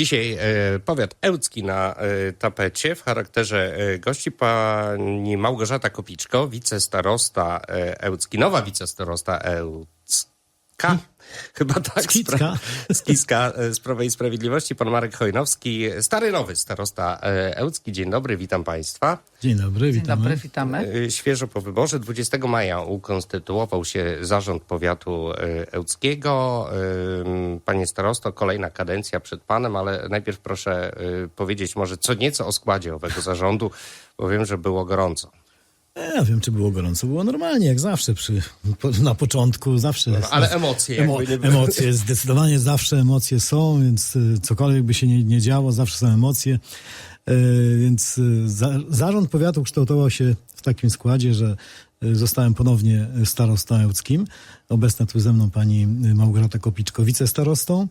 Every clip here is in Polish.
Dzisiaj e, powiat ełcki na e, tapecie w charakterze e, gości pani Małgorzata Kopiczko, wicestarosta ełcki, nowa wicestarosta ełcka. Chyba tak. Skicka. spra- Skiska e, z Prawa i Sprawiedliwości, pan Marek Chojnowski, stary nowy starosta e, ełcki. Dzień dobry, witam państwa. Dzień dobry, Dzień witamy. dobry, witamy. E, Świeżo po wyborze 20 maja ukonstytuował się zarząd powiatu ełckiego. Panie starosto, kolejna kadencja przed panem, ale najpierw proszę powiedzieć może co nieco o składzie owego zarządu, bo wiem, że było gorąco. Ja wiem, czy było gorąco. Było normalnie, jak zawsze. Przy, po, na początku zawsze. No, ale emocje Emo, emocje, zdecydowanie zawsze emocje są, więc y, cokolwiek by się nie, nie działo, zawsze są emocje. Y, Więc za, zarząd powiatu kształtował się w takim składzie, że zostałem ponownie starostą ełckim. Obecna tu ze mną pani Małgorzata Kopiczko, wicestarostą.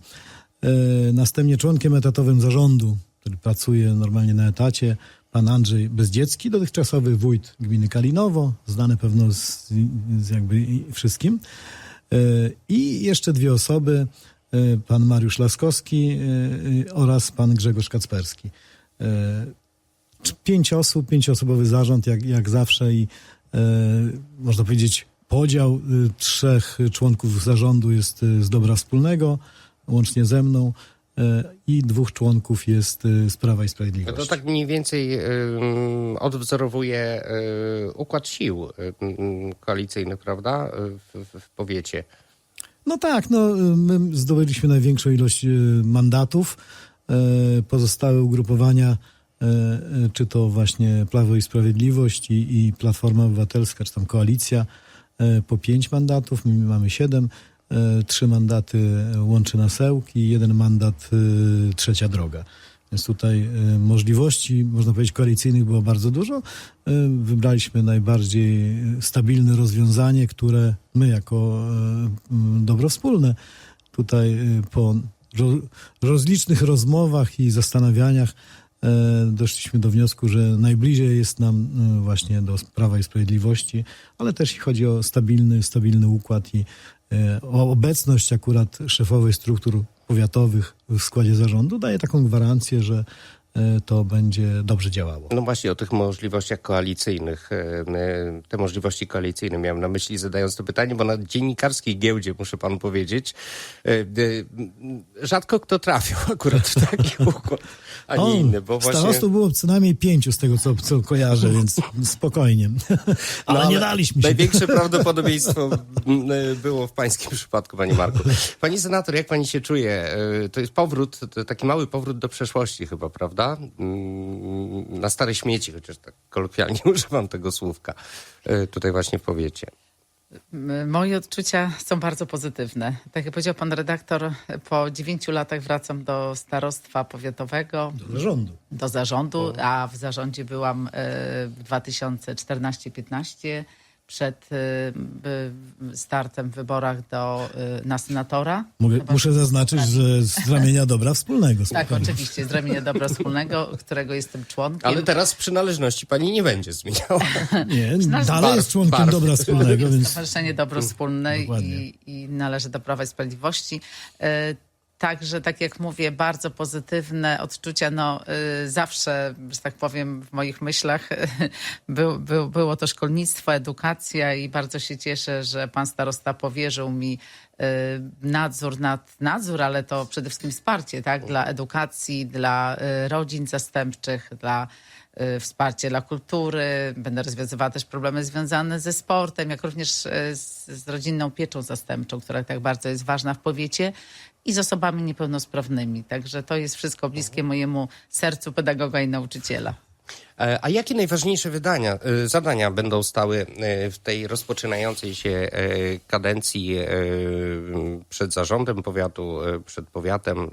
Y, Następnie członkiem etatowym zarządu, który pracuje normalnie na etacie, pan Andrzej Bezdziecki, dotychczasowy wójt gminy Kalinowo, znany pewno z, z jakby wszystkim. Y, I jeszcze dwie osoby, y, pan Mariusz Laskowski y, oraz pan Grzegorz Kacperski. Pięć osób, pięcioosobowy zarząd, jak, jak zawsze i e, można powiedzieć podział trzech członków zarządu jest z dobra wspólnego, łącznie ze mną e, i dwóch członków jest y, z Prawa i Sprawiedliwości. To tak mniej więcej ym, odwzorowuje y, układ sił ym, koalicyjnych, prawda, w, w, powiecie. No tak, no my zdobyliśmy największą ilość e, mandatów. E, Pozostałe ugrupowania, e, e, czy to właśnie Prawo i Sprawiedliwość i, i Platforma Obywatelska, czy tam Koalicja, e, po pięć mandatów, my mamy siedem. E, Trzy mandaty łączy nas Ełk i jeden mandat e, Trzecia Droga. Więc tutaj e, możliwości, można powiedzieć, koalicyjnych było bardzo dużo. E, Wybraliśmy najbardziej stabilne rozwiązanie, które my jako e, dobro wspólne tutaj e, po ro, rozlicznych rozmowach i zastanawianiach e, doszliśmy do wniosku, że najbliżej jest nam e, właśnie do Prawa i Sprawiedliwości, ale też chodzi o stabilny, stabilny układ i e, obecność akurat szefowej struktur powiatowych w składzie zarządu daje taką gwarancję, że e, to będzie dobrze działało. No właśnie o tych możliwościach koalicyjnych. e, e, Te możliwości koalicyjne miałem na myśli zadając to pytanie, bo na dziennikarskiej giełdzie, muszę panu powiedzieć, e, e, rzadko kto trafił akurat w taki układ, a nie O, inny, bo właśnie... Starostów było co najmniej pięciu z tego, co, co kojarzę, więc spokojnie. ale, No, nie daliśmy się. Największe prawdopodobieństwo e, było w pańskim przypadku, panie Marku. Pani senator, jak pani się czuje? E, To jest powrót, taki mały powrót do przeszłości chyba, prawda? Mm, Na stare śmieci, chociaż tak kolokwialnie używam tego słówka. e, Tutaj właśnie w powiecie. Moje odczucia są bardzo pozytywne. Tak jak powiedział pan redaktor, po dziewięciu latach wracam do starostwa powiatowego, Do rządu. do zarządu, a w zarządzie byłam e, w 2014-15 przed by- startem w wyborach do, e, na senatora. Mogę, muszę zaznaczyć, że z ramienia dobra wspólnego. Tak, oczywiście, z ramienia dobra wspólnego, którego jestem członkiem. Ale teraz przynależności pani nie będzie zmieniała. Nie, dalej barw, jest członkiem barw. dobra wspólnego, więc Stowarzyszenie Dobro Wspólne i, i należy do Prawa i Sprawiedliwości. Także, tak jak mówię, bardzo pozytywne odczucia. No, y, zawsze, że tak powiem, w moich myślach był, był, było to szkolnictwo, edukacja i bardzo się cieszę, że pan starosta powierzył mi y, nadzór nad nadzór, ale to przede wszystkim wsparcie tak, dla edukacji, dla y, rodzin zastępczych, dla y, wsparcie dla kultury. Będę rozwiązywała też problemy związane ze sportem, jak również y, z, z rodzinną pieczą zastępczą, która tak bardzo jest ważna w powiecie i z osobami niepełnosprawnymi. Także to jest wszystko bliskie mojemu sercu pedagoga i nauczyciela. E, A jakie najważniejsze wydania, e, zadania będą stały e, w tej rozpoczynającej się kadencji przed zarządem powiatu, przed powiatem?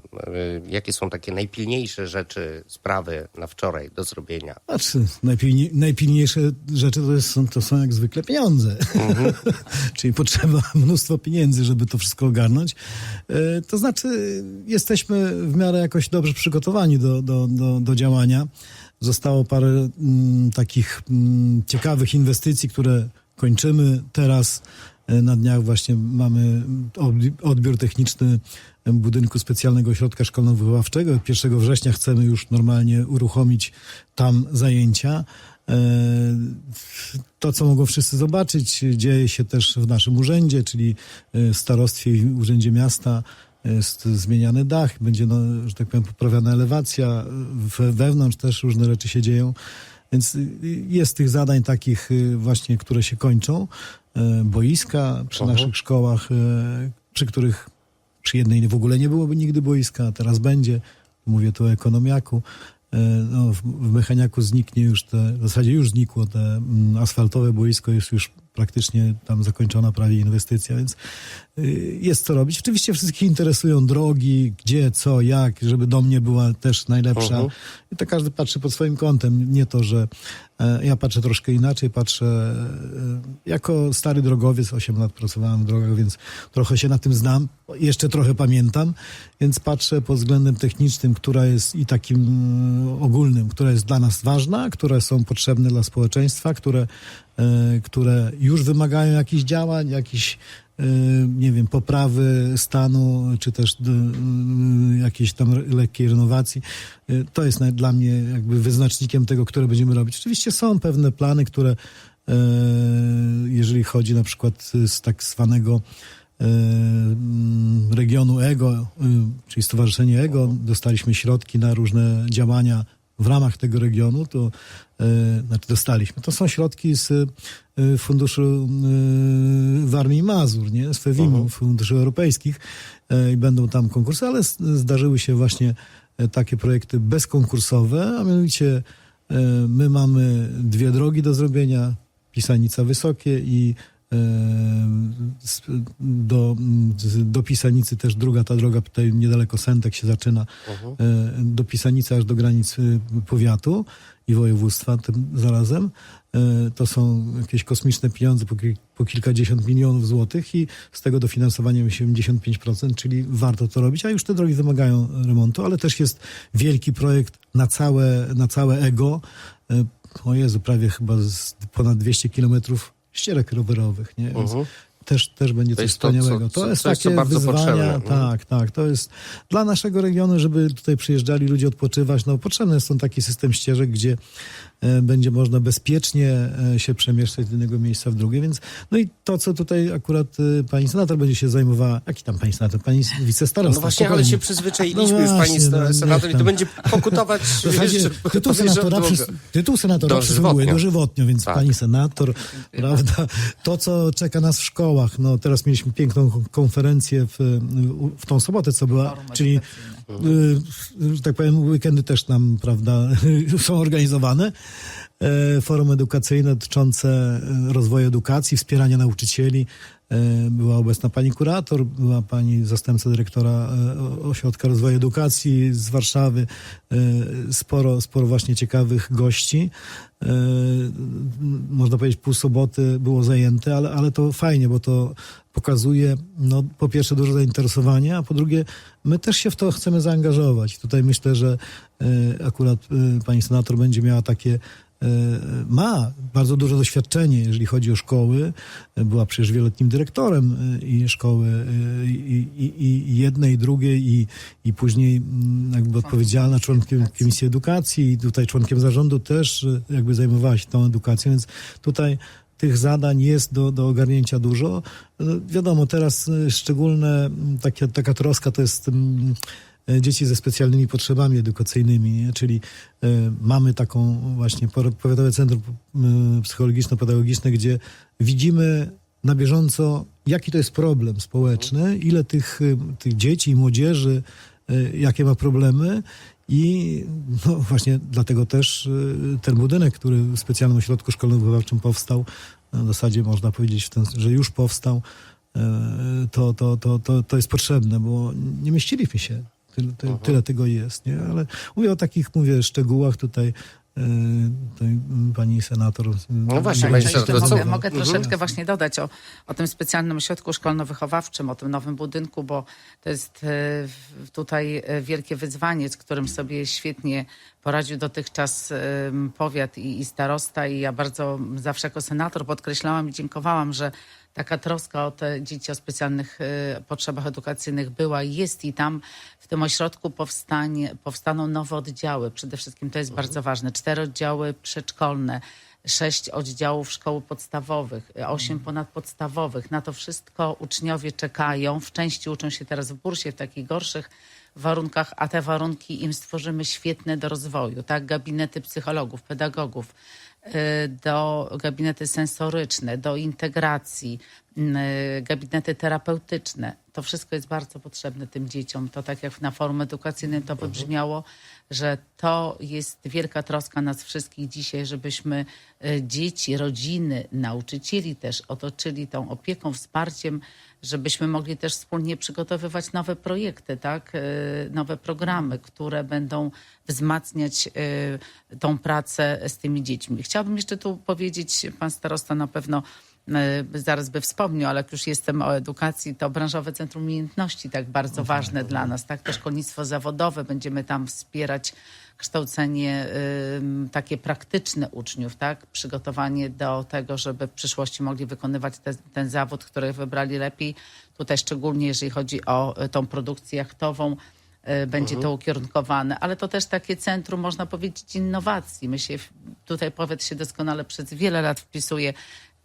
Jakie są takie najpilniejsze rzeczy, sprawy na wczoraj do zrobienia? Znaczy, najpilniej, najpilniejsze rzeczy to, jest, są, to są jak zwykle pieniądze. Czyli potrzeba mnóstwo pieniędzy, żeby to wszystko ogarnąć. To znaczy, jesteśmy w miarę jakoś dobrze przygotowani do, do, do, do działania. Zostało parę mm, takich mm, ciekawych inwestycji, które kończymy teraz. E, Na dniach właśnie mamy odbi- odbiór techniczny budynku specjalnego ośrodka szkolno-wychowawczego. 1 września chcemy już normalnie uruchomić tam zajęcia. E, To, co mogą wszyscy zobaczyć, dzieje się też w naszym urzędzie, czyli e, starostwie i urzędzie miasta. Jest zmieniany dach, będzie, no, że tak powiem, poprawiana elewacja. We, wewnątrz też różne rzeczy się dzieją. Więc jest tych zadań takich y, właśnie, które się kończą. E, Boiska przy Mhm. naszych szkołach, e, przy których przy jednej w ogóle nie byłoby nigdy boiska, a teraz będzie. Mówię tu o ekonomiaku. E, No, w, w mechaniaku zniknie już te, w zasadzie już znikło te mm, asfaltowe boisko, jest już praktycznie tam zakończona prawie inwestycja, więc y, jest co robić. Oczywiście wszystkich interesują drogi, gdzie, co, jak, żeby do mnie była też najlepsza. Mhm. I to każdy patrzy pod swoim kątem. Nie to, że ja patrzę troszkę inaczej, patrzę e, jako stary drogowiec, 8 lat pracowałem w drogach, więc trochę się na tym znam, jeszcze trochę pamiętam, więc patrzę pod względem technicznym, która jest i takim mm, ogólnym, która jest dla nas ważna, które są potrzebne dla społeczeństwa, które, e, które już wymagają jakichś działań, jakichś e, nie wiem, poprawy stanu, czy też y, jakiejś tam lekkiej renowacji. Y, To jest dla mnie jakby wyznacznikiem tego, które będziemy robić. Oczywiście są pewne plany, które e, jeżeli chodzi na przykład z tak zwanego mm, regionu EGO, y, czyli Stowarzyszenie EGO, dostaliśmy środki na różne działania w ramach tego regionu, to e, znaczy dostaliśmy. To są środki z e, funduszu e, Warmii i Mazur, nie? z FEWIM-u, Mhm. funduszy europejskich i będą tam konkursy, ale zdarzyły się właśnie takie projekty bezkonkursowe, a mianowicie my mamy dwie drogi do zrobienia, Pisanica Wysokie i do, z- do Pisanicy też druga ta droga, tutaj niedaleko Sętek się zaczyna, e, do Pisanicy aż do granic y, powiatu i województwa tym zarazem. To są jakieś kosmiczne pieniądze, po, kil- po kilkadziesiąt milionów złotych i z tego dofinansowanie 75%, czyli warto to robić, a już te drogi wymagają remontu, ale też jest wielki projekt na całe, na całe EGO. O Jezu, prawie chyba ponad 200 kilometrów ścieżek rowerowych, nie? Więc Mhm. też, też będzie To coś jest to, co- wspaniałego. To, jest coś, co takie bardzo wyzwania, potrzebne. Mhm. tak, tak. To jest dla naszego regionu, żeby tutaj przyjeżdżali ludzie odpoczywać. No, potrzebny jest ten taki system ścieżek, gdzie będzie można bezpiecznie e, się przemieszczać z jednego miejsca w drugie. Więc, no i to, co tutaj akurat e, pani senator będzie się zajmowała, jaki tam pani senator, pani wicestarosta. No właśnie, ale spokojnie. się przyzwyczailiśmy No już pani no, senator i to będzie pokutować W zasadzie wiesz, tytuł senatora, przys, tytuł senatora Dożywotnio. przysługuje dożywotnio, więc Tak. pani senator, prawda, to co czeka nas w szkołach, no teraz mieliśmy piękną kon- konferencję w, w tą sobotę, co była, czyli że tak powiem, weekendy też nam, prawda, są organizowane. E, Forum edukacyjne dotyczące e, rozwoju edukacji, wspierania nauczycieli. E, Była obecna pani kurator, była pani zastępca dyrektora Ośrodka Rozwoju Edukacji z Warszawy. Sporo, sporo właśnie ciekawych gości. Można powiedzieć, pół soboty było zajęte, ale, ale to fajnie, bo to pokazuje, no, po pierwsze, dużo zainteresowania, a po drugie, my też się w to chcemy zaangażować. Tutaj myślę, że akurat pani senator będzie miała takie ma bardzo duże doświadczenie, jeżeli chodzi o szkoły. Była przecież wieloletnim dyrektorem e, i szkoły e, i, i, i jednej, i drugiej i, i później mm, jakby odpowiedzialna członkiem. Komisji Edukacji i tutaj członkiem zarządu też jakby zajmowała się tą edukacją, więc tutaj tych zadań jest do, do ogarnięcia dużo. Wiadomo, teraz szczególne m, takie, taka troska to jest mm, dzieci ze specjalnymi potrzebami edukacyjnymi, nie? czyli e, mamy taką właśnie po- Powiatowe Centrum e, Psychologiczno-Pedagogiczne, gdzie widzimy na bieżąco, jaki to jest problem społeczny, ile tych, e, tych dzieci i młodzieży, e, jakie ma problemy i no właśnie dlatego też e, ten budynek, który w specjalnym ośrodku szkolno-wychowawczym powstał, e, w zasadzie można powiedzieć, ten, że już powstał, e, to, to, to, to, to jest potrzebne, bo nie mieściliśmy się. Tyle, ty, tyle tego jest, nie? Ale mówię o takich, mówię, szczegółach tutaj, e, tutaj mm, pani senator. No właśnie, pani senator, mogę, mogę Mhm. troszeczkę właśnie dodać o, o tym specjalnym ośrodku szkolno-wychowawczym, o tym nowym budynku, bo to jest e, tutaj e, wielkie wyzwanie, z którym sobie świetnie poradził dotychczas powiat i, i starosta i ja bardzo zawsze jako senator podkreślałam i dziękowałam, że taka troska o te dzieci o specjalnych y, potrzebach edukacyjnych była i jest i tam w tym ośrodku powstanie, powstaną nowe oddziały. Przede wszystkim to jest bardzo ważne. Cztery oddziały przedszkolne, sześć oddziałów szkoły podstawowych, y, osiem ponadpodstawowych. Na to wszystko uczniowie czekają. W części uczą się teraz w bursie, w takich gorszych warunkach, a te warunki im stworzymy świetne do rozwoju. Tak, gabinety psychologów, pedagogów, do gabinety sensoryczne, do integracji, y, gabinety terapeutyczne. To wszystko jest bardzo potrzebne tym dzieciom. To tak jak na forum edukacyjnym to wybrzmiało, że to jest wielka troska nas wszystkich dzisiaj, żebyśmy y, dzieci, rodziny, nauczycieli też otoczyli tą opieką, wsparciem, żebyśmy mogli też wspólnie przygotowywać nowe projekty, tak? y, nowe programy, które będą wzmacniać y, tą pracę z tymi dziećmi. Chciałabym jeszcze tu powiedzieć, pan starosta na pewno zaraz by wspomniał, ale jak już jestem o edukacji, to branżowe centrum umiejętności tak bardzo ważne dla nas, tak? To szkolnictwo zawodowe, będziemy tam wspierać kształcenie ym, takie praktyczne uczniów, tak? Przygotowanie do tego, żeby w przyszłości mogli wykonywać te, ten zawód, który wybrali lepiej. Tutaj szczególnie jeżeli chodzi o y, tą produkcję jachtową, y, będzie to ukierunkowane, ale to też takie centrum, można powiedzieć, innowacji. My się, tutaj powiat się doskonale przez wiele lat wpisuje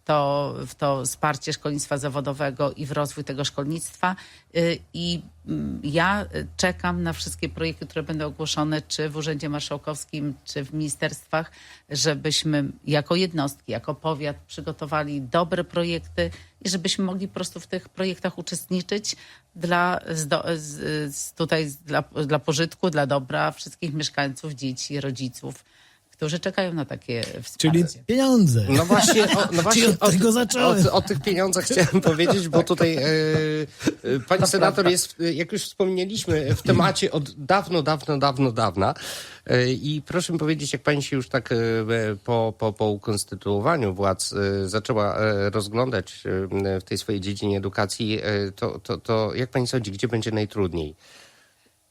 to, w to wsparcie szkolnictwa zawodowego i w rozwój tego szkolnictwa. Y, I mm, ja czekam na wszystkie projekty, które będą ogłoszone, czy w Urzędzie Marszałkowskim, czy w ministerstwach, żebyśmy jako jednostki, jako powiat przygotowali dobre projekty i żebyśmy mogli po prostu w tych projektach uczestniczyć dla, tutaj dla, dla pożytku, dla dobra wszystkich mieszkańców, dzieci, rodziców, którzy czekają na takie wsparcie. Czyli pieniądze. No właśnie, o, no właśnie od tego zacząłem. O, o tych pieniądzach chciałem powiedzieć, bo tutaj e, e, pani senator jest, jak już wspomnieliśmy, w temacie od dawno, dawno, dawno, dawna. E, I proszę mi powiedzieć, jak pani się już tak e, po, po, po ukonstytuowaniu władz e, zaczęła e, rozglądać e, w tej swojej dziedzinie edukacji, e, to, to, to jak pani sądzi, gdzie będzie najtrudniej?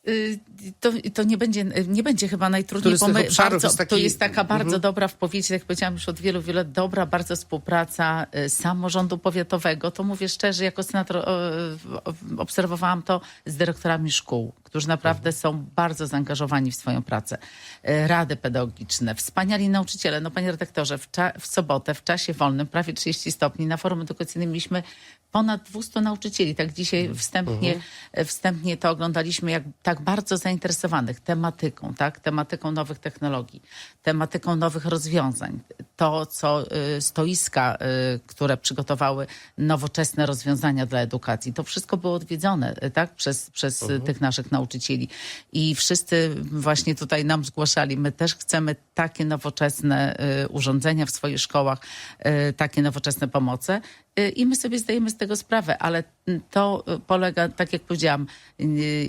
Y, To, to nie, będzie, nie będzie chyba najtrudniej, bo my bardzo, jest taki- to jest taka bardzo Mhm. dobra w powiecie, jak powiedziałam już od wielu, wielu lat, dobra bardzo współpraca y, samorządu powiatowego. To mówię szczerze, jako senator obserwowałam to z dyrektorami szkół, którzy naprawdę Mhm. są bardzo zaangażowani w swoją pracę. Y, Rady pedagogiczne, wspaniali nauczyciele. No panie redaktorze, w, w sobotę, w czasie wolnym, prawie 30 stopni, na forum edukacyjnym mieliśmy ponad 200 nauczycieli. Tak dzisiaj wstępnie, wstępnie to oglądaliśmy, jak tak bardzo zainteresowanych tematyką, tak? tematyką nowych technologii, tematyką nowych rozwiązań. To, co y, stoiska, y, które przygotowały nowoczesne rozwiązania dla edukacji, to wszystko było odwiedzone y, tak? przez, przez y, tych naszych nauczycieli. I wszyscy właśnie tutaj nam zgłaszali, my też chcemy takie nowoczesne urządzenia w swoich szkołach, takie nowoczesne pomoce. I my sobie zdajemy z tego sprawę, ale to polega, tak jak powiedziałam,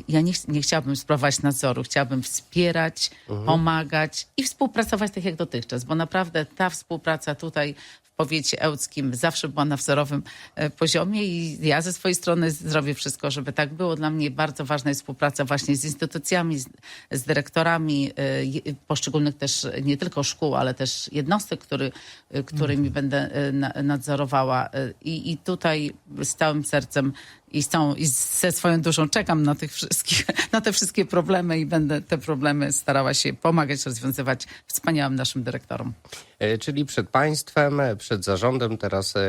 ja nie, ch- nie chciałabym sprawować nadzoru, chciałabym wspierać, pomagać i współpracować tak jak dotychczas, bo naprawdę ta współpraca tutaj powiecie ełckim zawsze była na wzorowym e, poziomie i ja ze swojej strony zrobię wszystko, żeby tak było. Dla mnie bardzo ważna jest współpraca właśnie z instytucjami, z, z dyrektorami e, poszczególnych też nie tylko szkół, ale też jednostek, który, e, którymi będę e, na- nadzorowała. I, I tutaj z całym sercem i, całą, i ze swoją duszą czekam na tych wszystkich, na te wszystkie problemy i będę te problemy starała się pomagać rozwiązywać wspaniałym naszym dyrektorom. E, Czyli przed państwem, przed zarządem teraz e,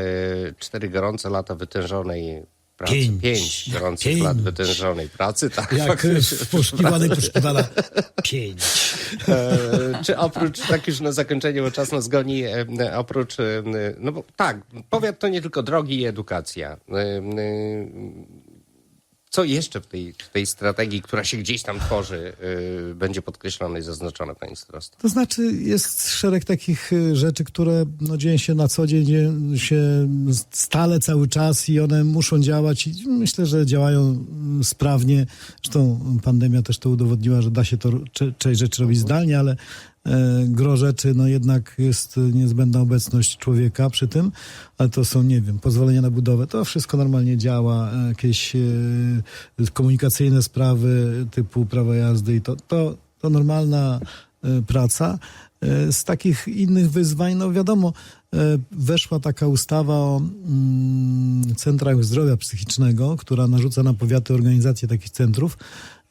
cztery gorące lata wytężonej pracy. Pięć. Pięć gorących Pięć. lat wytężonej pracy, tak. Jak poszukiwanej poszukiwana pięć. E, Czy oprócz, tak już na zakończenie, bo czas nas goni, e, oprócz, e, no bo tak, powiat to nie tylko drogi i edukacja. E, e, Co jeszcze w tej, w tej strategii, która się gdzieś tam tworzy, e, będzie podkreślone i zaznaczone, pani starosto? To znaczy jest szereg takich y, rzeczy, które no, dzieją się na co dzień, się stale, cały czas i one muszą działać i myślę, że działają mm, sprawnie. Zresztą pandemia też to udowodniła, że da się to część rzeczy robić zdalnie, ale gro rzeczy, no jednak jest niezbędna obecność człowieka przy tym, ale to są, nie wiem, pozwolenia na budowę, to wszystko normalnie działa, e, jakieś e, komunikacyjne sprawy typu prawa jazdy i to, to, to normalna e, praca. E, Z takich innych wyzwań, no wiadomo, e, weszła taka ustawa o mm, centrach zdrowia psychicznego, która narzuca na powiaty organizację takich centrów.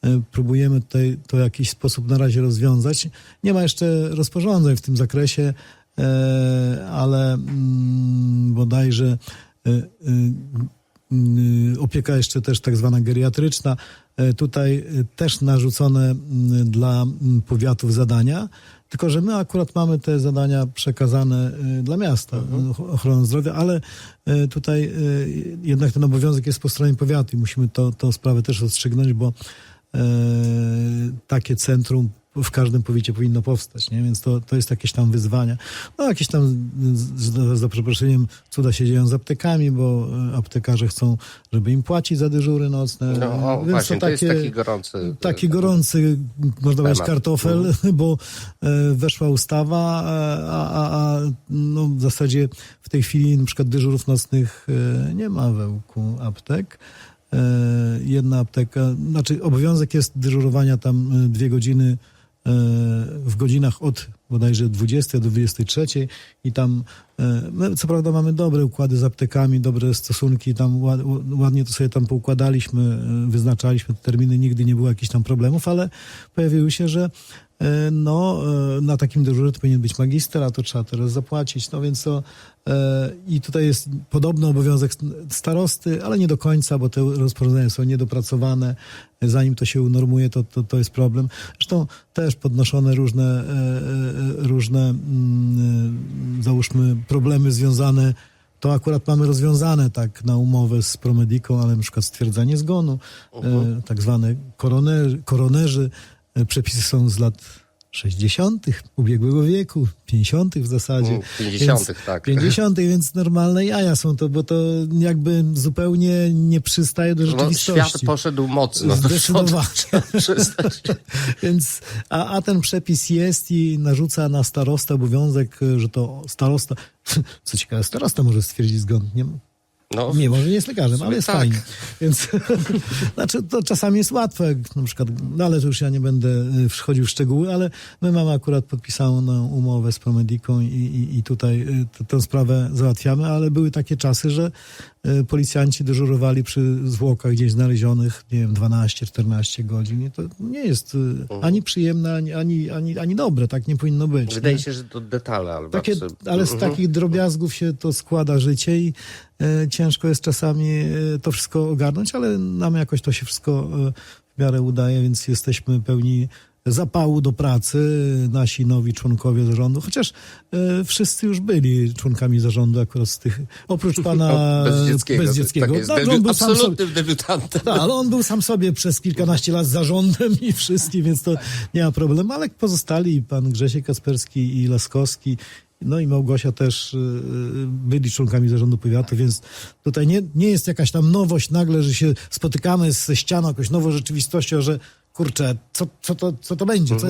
E, Próbujemy tutaj to w jakiś sposób na razie rozwiązać. Nie ma jeszcze rozporządzeń w tym zakresie, e, ale mm, bodajże e, opieka jeszcze też tak zwana geriatryczna. Tutaj też narzucone mm, dla mm, powiatów zadania, tylko że my akurat mamy te zadania przekazane dla miasta, e, ochrony zdrowia, ale tutaj jednak ten obowiązek jest po stronie powiatu i musimy to, tą sprawę też rozstrzygnąć, bo takie centrum w każdym powiecie powinno powstać, nie? więc to, to jest jakieś tam wyzwania. No jakieś tam, za przeproszeniem, cuda się dzieją z aptekami, bo e, aptekarze chcą, żeby im płacić za dyżury nocne. No o, Więc właśnie, to jest taki gorący... Taki gorący, można powiedzieć, kartofel, bo e, weszła ustawa, e, a, a, a no, w zasadzie w tej chwili na przykład dyżurów nocnych e, nie ma we łuku aptek. E, Jedna apteka, znaczy obowiązek jest dyżurowania tam e, dwie godziny e, w godzinach od bodajże 20 do 23 i tam my co prawda mamy dobre układy z aptekami, dobre stosunki, tam ład- ładnie to sobie tam poukładaliśmy, wyznaczaliśmy te terminy, nigdy nie było jakichś tam problemów, ale pojawiły się, że no, e, na takim dyżurze to powinien być magister, a to trzeba teraz zapłacić, no więc to e, i tutaj jest podobny obowiązek starosty, ale nie do końca, bo te rozporządzenia są niedopracowane, zanim to się unormuje, to, to, to jest problem. Zresztą też podnoszone różne, e, e, różne mm, e, załóżmy problemy związane to akurat mamy rozwiązane tak na umowę z Promediką, ale na przykład stwierdzenie zgonu, e, tak zwane koronerzy, koronerzy. Przepisy są z lat 60. ubiegłego wieku, 50. w zasadzie. Mm, 50., Więc- tak. 50., więc normalne jaja są to, bo to jakby zupełnie nie przystaje do No, rzeczywistości. świat poszedł mocno. Zdecydowanie. Więc, a, a ten przepis jest i narzuca na starostę obowiązek, że to starosta, co ciekawe, starosta może stwierdzić zgon. No, nie może nie jest lekarzem, ale jest tak. fajnie. Więc znaczy, to czasami jest łatwe, na przykład, no ale to już ja nie będę y, wchodził w szczegóły, ale my mamy akurat podpisaną umowę z Promediką i, i, i tutaj y, tę sprawę załatwiamy, ale były takie czasy, że policjanci dyżurowali przy zwłokach gdzieś znalezionych, nie wiem, 12-14 godzin i to nie jest y, ani przyjemne, ani, ani, ani, ani dobre, tak nie powinno być. Wydaje nie? się, że to detale, ale Takie, ale z Mhm. takich drobiazgów się to składa życie i e, ciężko jest czasami e, to wszystko ogarnąć, ale nam jakoś to się wszystko e, w miarę udaje, więc jesteśmy pełni zapału do pracy, nasi nowi członkowie zarządu, chociaż e, wszyscy już byli członkami zarządu akurat z tych, oprócz pana No, Bezdzieckiego. Bezdzieckiego. Tak jest, Dobrze, debiut, on był sam sobie, absolutnym debiutantem. tak, ale on był sam sobie przez kilkanaście lat zarządem i wszystkim, więc to nie ma problemu, ale pozostali, pan Grzesiek Kasperski i Laskowski, no i Małgosia też y, byli członkami zarządu powiatu, więc tutaj nie, nie jest jakaś tam nowość nagle, że się spotykamy ze ścianą, jakąś nową rzeczywistością, że kurczę, co, co, to, co to będzie, co,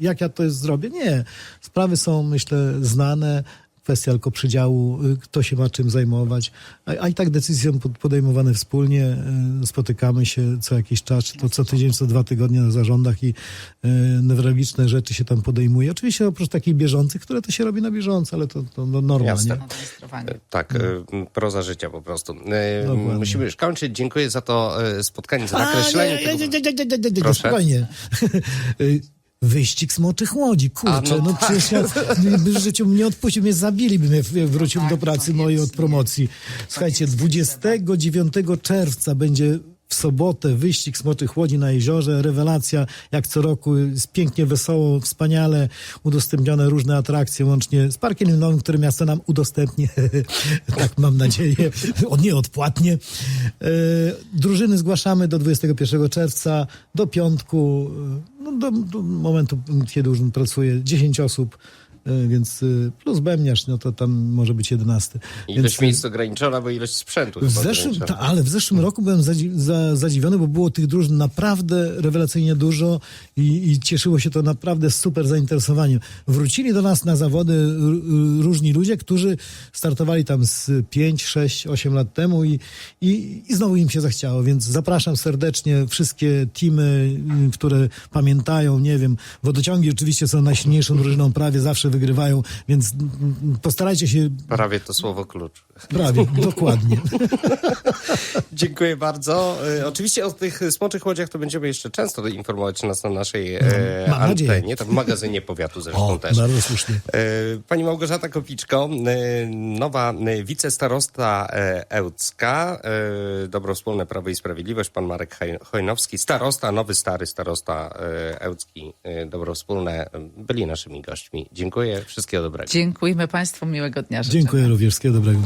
jak ja to jest zrobię? Nie. Sprawy są, myślę, znane, kwestia tylko przydziału, y, kto się ma czym zajmować, a, a i tak decyzje są pod- podejmowane wspólnie, y, spotykamy się co jakiś czas, czy to co tydzień, co dwa tygodnie na zarządach i y, newralgiczne rzeczy się tam podejmuje. Oczywiście oprócz takich bieżących, które to się robi na bieżąco, ale to, to no, norma, Jasne. nie? Administrowanie. Tak, e, proza życia po prostu. E, Dokładnie. Musimy już kończyć. Dziękuję za to e, spotkanie, za A, nakreślenie nie, nie, tego. nie, nie, nie, nie, nie, nie, Proszę. spokojnie. Wyścig smoczych łodzi, kurczę, A, no no, tak. przecież ja w życiu mnie odpuścił, mnie zabiliby, mnie jak wrócił tak, do pracy mojej od promocji. Słuchajcie, 29 czerwca będzie w sobotę wyścig smoczych łodzi na jeziorze, rewelacja, jak co roku, jest pięknie, wesoło, wspaniale, udostępnione różne atrakcje, łącznie z Parkiem Linonym, które miasto nam udostępni, tak mam nadzieję, o, nieodpłatnie. E, drużyny zgłaszamy do 21 czerwca, do piątku, e, no, do, do momentu, kiedy już pracuje 10 osób, więc e, plus bębniarz, no to tam może być 11. Ilość Więc, e, miejsc ograniczona, bo ilość sprzętu w zeszłym, ta, ale w zeszłym roku byłem zadzi, za, zadziwiony, bo było tych drużyn naprawdę rewelacyjnie dużo i, i cieszyło się to naprawdę super zainteresowaniem. Wrócili do nas na zawody różni ludzie, którzy startowali tam z 5, 6, 8 lat temu i, i, i znowu im się zachciało, więc zapraszam serdecznie wszystkie teamy, y, które pamiętają, nie wiem, wodociągi oczywiście są najsilniejszą drużyną, prawie zawsze wygrywają, więc postarajcie się Prawie to słowo klucz. Prawie, dokładnie. Dziękuję bardzo. E, Oczywiście o tych smoczych łodziach to będziemy jeszcze często informować nas na naszej e, antenie. To w magazynie powiatu zresztą O, też. bardzo słusznie. E, Pani Małgorzata Kopiczko, e, nowa e, wicestarosta Ełcka, Dobro Wspólne Prawo i Sprawiedliwość, pan Marek Hoj- Hojnowski, starosta, nowy, stary starosta Ełcki, Dobro Wspólne, byli naszymi gośćmi. Dziękuję, wszystkiego dobrego. Dziękujemy Państwu, miłego dnia życzę. Dziękuję również, wszystkiego dobrego.